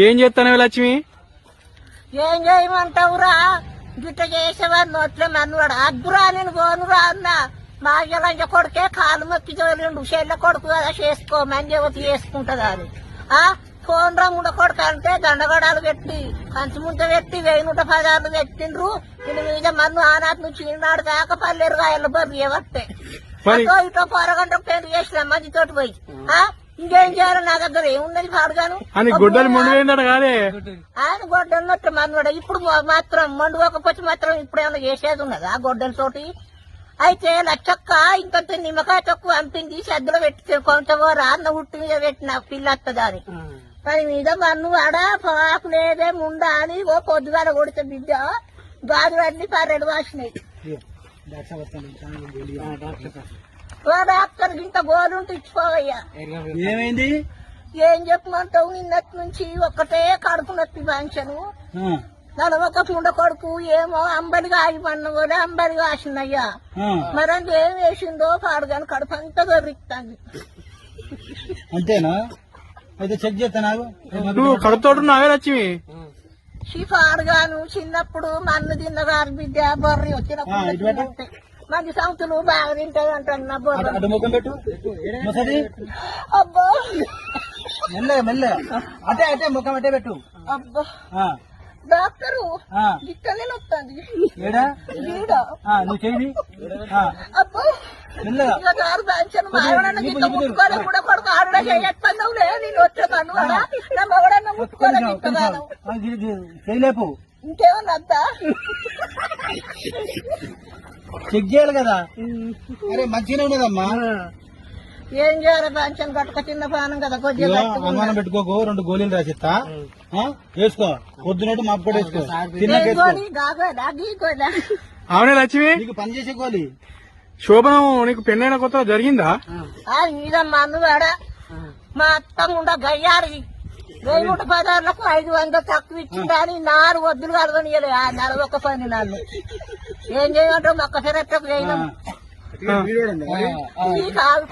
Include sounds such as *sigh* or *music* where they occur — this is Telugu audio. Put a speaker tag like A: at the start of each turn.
A: ఏం చేస్తానవి లక్ష్మి?
B: ఏం చేయమంటావురా? గిట్ట చేసేవాడిని నోట్లే మన్నువాడు. అద్దురా నేను పోనురా అన్న. మా కొడుకే కాలు మొక్కి తోలిండు. చెల్లె కొడుకు కదా చేసుకో మంజవతి చేసుకుంటదా అని. ఆ? ఫోన్ ముండ కొడుకు అంటే దండగడాలు పెట్టి కంచుముంట పెట్టి వెయ్యి నూట పదార్లు పెట్టిండ్రు. దీని మీద మన్ను ఆనాటి నుంచి ఈనాడు దాకా పల్లెరు కాయలు బర్రి వస్తే
A: మరి-
B: అటో ఇటో పొరగంట పెళ్ళి చేసిన మంచి తోటి పోయి. ఆ? ఇంకేం చేయాలి నా దగ్గర ఏమున్నది పాడుగాను
A: అని గుడ్డలు ముందు పోయిందట కాదే
B: ఆయన గొడ్డలన్నట్టు మనవాడు ఇప్పుడు మా- మాత్రం మండుకోకపోతే మాత్రం ఇప్పుడు ఏమైనా చేసేది ఉన్నదా గొడ్డలతోటి అయితే లచ్చక్క ఇంకొంత నిమ్మకాయ తక్కువ అంపింది సద్దులో పెట్టి కొంత రాన్న ఉట్టి మీద పెట్టిన పిల్ల వస్తుంది అని దాని మీద మన్ను ఆడ పాకు లేదే ముండా అని ఓ పొద్దుగాల కొడితే బిడ్డ గాజులు అన్ని పర్రెడు వాసినాయి. డాక్టర్ ఇంత గోలుంటే ఇచ్చిపోవయ్యా.
C: ఏమైంది?
B: ఏం చెప్పమంటావు? నిన్నటి నుంచి ఒక్కటే కడుపు నొప్పి పంచను
C: ఆ,
B: నడవక పుండ కొడుకు ఏమో అంబలిగా ఆగిపడిన కూడా అంబలిగా ఆసిందయ్యా
C: ఆ,
B: మరి అది ఏం వేసిందో పాడుగాని కడుపు అంతా దొరికింది
C: అంతేనా? అయితే చెక్ చేస్తా నాకు.
A: నువ్వు లక్ష్మి.
B: పాడుగాను చిన్నప్పుడు మన్ను తిన్నగారు బిడ్డ బొర్రి
C: ఆ,
B: మంచి సంతులు బాగా తింటాయి అంటాను నా
C: అటు- ముఖం పెట్టు. మొసది
B: అబ్బా.
C: మెల్లగా మెల్లగా. అటే అటే ముఖం అటే పెట్టు.
B: అబ్బా.
C: ఆ,
B: డాక్టరు
C: ఆ,
B: ఇక్కడనే వస్తుంది.
C: ఏడా? నువ్వు
B: అబ్బా. కూడా కొడుకు చేయొచ్చన్నావులే నేను నా మగడన్న
C: చేయలేపు
B: ఇంకేమన్నా *laughs*
C: చెక్ చేయాలి కదా. అరే మంచిగానే ఉన్నదమ్మా.
B: ఏం చేయాలి? పెంచను గట్టుక చిన్న పానం కదా కొద్దిగా
C: అనుమానం పెట్టుకోకు రెండు గోళీలు రాసిస్తా. ఆ, వేసుకో. పొద్దునట్టు మాపు కూడా వేసుకో.
B: గోలి
A: అవునే లక్ష్మి.
C: నీకు పని చేసే గోళీ.
A: శోభనం నీకు పెళ్ళైన కొత్త జరిగిందా?
B: ఆ మీద మన్నువాడ మా అత్త ఉండ గయ్యారి. వెయ్యి నూట పదార్లకు ఐదు వందలు తక్కువ ఇచ్చిందా అని నాలుగు వద్దులు కలగనియలే ఆ నెల ఒక పని నన్ను ఏం చేయమంటావు? మొక్క
C: ఆ.
B: ఈ కాదు